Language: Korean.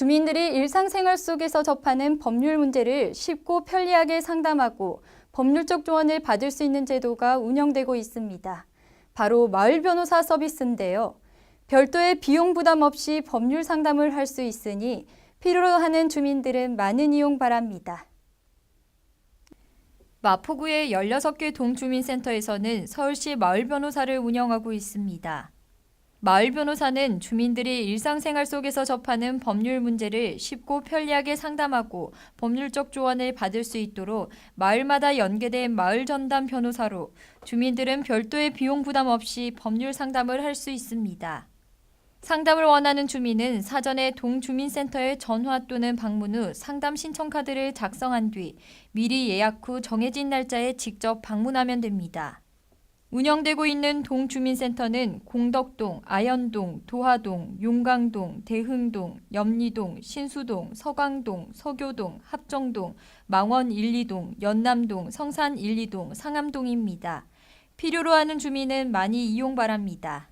주민들이 일상생활 속에서 접하는 법률 문제를 쉽고 편리하게 상담하고 법률적 조언을 받을 수 있는 제도가 운영되고 있습니다. 바로 마을 변호사 서비스인데요. 별도의 비용 부담 없이 법률 상담을 할 수 있으니 필요로 하는 주민들은 많은 이용 바랍니다. 마포구의 16개 동주민센터에서는 서울시 마을 변호사를 운영하고 있습니다. 마을 변호사는 주민들이 일상생활 속에서 접하는 법률 문제를 쉽고 편리하게 상담하고 법률적 조언을 받을 수 있도록 마을마다 연계된 마을 전담 변호사로 주민들은 별도의 비용 부담 없이 법률 상담을 할 수 있습니다. 상담을 원하는 주민은 사전에 동주민센터에 전화 또는 방문 후 상담 신청 카드를 작성한 뒤 미리 예약 후 정해진 날짜에 직접 방문하면 됩니다. 운영되고 있는 동주민센터는 공덕동, 아현동, 도하동, 용강동, 대흥동, 염리동, 신수동, 서강동, 서교동, 합정동, 망원 1, 2동, 연남동, 성산 1, 2동, 상암동입니다. 필요로 하는 주민은 많이 이용 바랍니다.